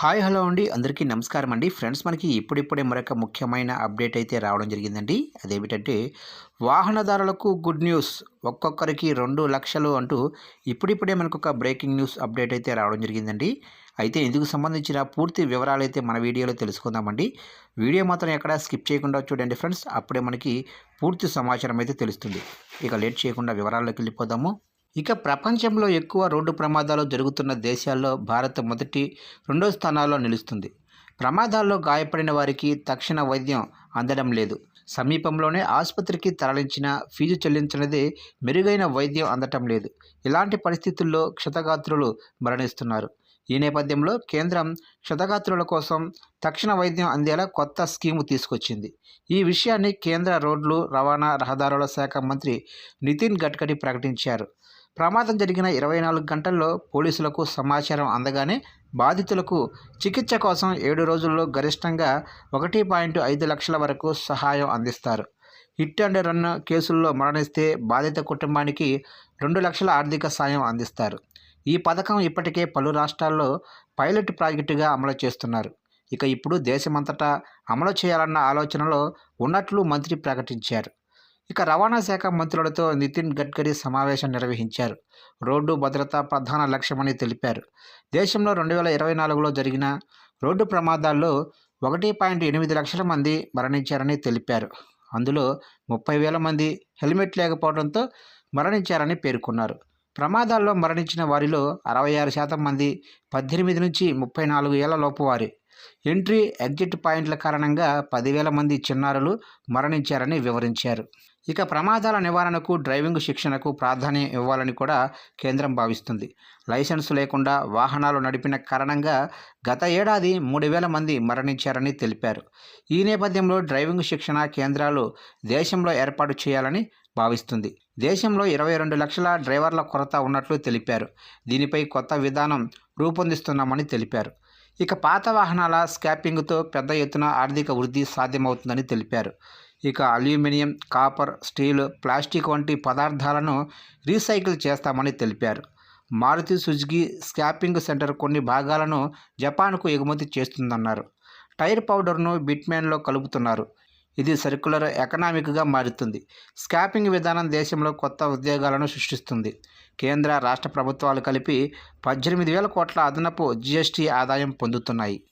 Hi hello అండి. అందరికీ నమస్కారం అండి. ఫ్రెండ్స్ మనకి ఇప్పుడిప్పుడే మరొక ముఖ్యమైన అప్డేట్ అయితే రావడం జరిగిందండి. అదేమిటంటే వాహనదారులకు గుడ్ న్యూస్ ఒక్కొక్కరికి రెండు లక్షలు అంటూ ఇప్పుడిప్పుడే మనకు ఒక బ్రేకింగ్ న్యూస్ అప్డేట్ అయితే రావడం జరిగిందండి. అయితే ఇందుకు సంబంధించిన పూర్తి వివరాలు అయితే మన వీడియోలో తెలుసుకుందామండి. వీడియో మాత్రం ఎక్కడ స్కిప్ చేయకుండా చూడండి ఫ్రెండ్స్. అప్పుడే మనకి పూర్తి సమాచారం అయితే తెలుస్తుంది. ఇక లేట్ చేయకుండా వివరాల్లోకి వెళ్ళిపోదాము. ఇక ప్రపంచంలో ఎక్కువ రోడ్డు ప్రమాదాలు జరుగుతున్న దేశాల్లో భారత్ మొదటి రెండో స్థానాల్లో నిలుస్తుంది. ప్రమాదాల్లో గాయపడిన వారికి తక్షణ వైద్యం అందడం లేదు. సమీపంలోనే ఆసుపత్రికి తరలించిన ఫీజు చెల్లించినదే మెరుగైన వైద్యం అందటం లేదు. ఇలాంటి పరిస్థితుల్లో క్షతగాత్రులు మరణిస్తున్నారు. ఈ నేపథ్యంలో కేంద్రం క్షతగాత్రుల కోసం తక్షణ వైద్యం అందేలా కొత్త స్కీము తీసుకొచ్చింది. ఈ విషయాన్ని కేంద్ర రోడ్లు రవాణా రహదారుల శాఖ మంత్రి నితిన్ గడ్కరీ ప్రకటించారు. ప్రమాదం జరిగిన ఇరవై నాలుగు గంటల్లో పోలీసులకు సమాచారం అందగానే బాధితులకు చికిత్స కోసం ఏడు రోజుల్లో గరిష్టంగా ఒకటి పాయింట్ ఐదు లక్షల వరకు సహాయం అందిస్తారు. హిట్ అండ్ రన్ కేసుల్లో మరణిస్తే బాధిత కుటుంబానికి రెండు లక్షల ఆర్థిక సాయం అందిస్తారు. ఈ పథకం ఇప్పటికే పలు రాష్ట్రాల్లో పైలట్ ప్రాజెక్టుగా అమలు చేస్తున్నారు. ఇక ఇప్పుడు దేశమంతటా అమలు చేయాలన్న ఆలోచనలో ఉన్నట్లు మంత్రి ప్రకటించారు. ఇక రవాణా శాఖ మంత్రులతో నితిన్ గడ్కరీ సమావేశం నిర్వహించారు. రోడ్డు భద్రత ప్రధాన లక్ష్యమని తెలిపారు. దేశంలో రెండు వేల ఇరవై నాలుగులో జరిగిన రోడ్డు ప్రమాదాల్లో ఒకటి పాయింట్ ఎనిమిది లక్షల మంది మరణించారని తెలిపారు. అందులో ముప్పై వేల మంది హెల్మెట్ లేకపోవడంతో మరణించారని పేర్కొన్నారు. ప్రమాదాల్లో మరణించిన వారిలో అరవై ఆరు శాతం మంది పద్దెనిమిది నుంచి ముప్పై నాలుగు ఏళ్ళ లోపు వారి. ఎంట్రీ ఎగ్జిట్ పాయింట్ల కారణంగా పదివేల మంది చిన్నారులు మరణించారని వివరించారు. ఇక ప్రమాదాల నివారణకు డ్రైవింగ్ శిక్షణకు ప్రాధాన్యం ఇవ్వాలని కూడా కేంద్రం భావిస్తుంది. లైసెన్స్ లేకుండా వాహనాలు నడిపిన కారణంగా గత ఏడాది మూడు వేల మంది మరణించారని తెలిపారు. ఈ నేపథ్యంలో డ్రైవింగ్ శిక్షణ కేంద్రాలు దేశంలో ఏర్పాటు చేయాలని భావిస్తుంది. దేశంలో ఇరవై రెండు లక్షల డ్రైవర్ల కొరత ఉన్నట్లు తెలిపారు. దీనిపై కొత్త విధానం రూపొందిస్తున్నామని తెలిపారు. ఇక పాత వాహనాల స్కాపింగ్తో పెద్ద ఎత్తున ఆర్థిక వృద్ధి సాధ్యమవుతుందని తెలిపారు. ఇక అల్యూమినియం కాపర్ స్టీల్ ప్లాస్టిక్ వంటి పదార్థాలను రీసైకిల్ చేస్తామని తెలిపారు. మారుతి సుజుకి స్క్యాపింగ్ సెంటర్ కొన్ని భాగాలను జపాన్కు ఎగుమతి చేస్తుందన్నారు. టైర్ పౌడర్ను బిట్మ్యాన్లో కలుపుతున్నారు. ఇది సర్క్యులర్ ఎకనామిక్గా మారుతుంది. స్కాపింగ్ విధానం దేశంలో కొత్త ఉద్యోగాలను సృష్టిస్తుంది. కేంద్ర రాష్ట్ర ప్రభుత్వాలు కలిపి పద్దెనిమిది వేల కోట్ల అదనపు జీఎస్టీ ఆదాయం పొందుతున్నాయి.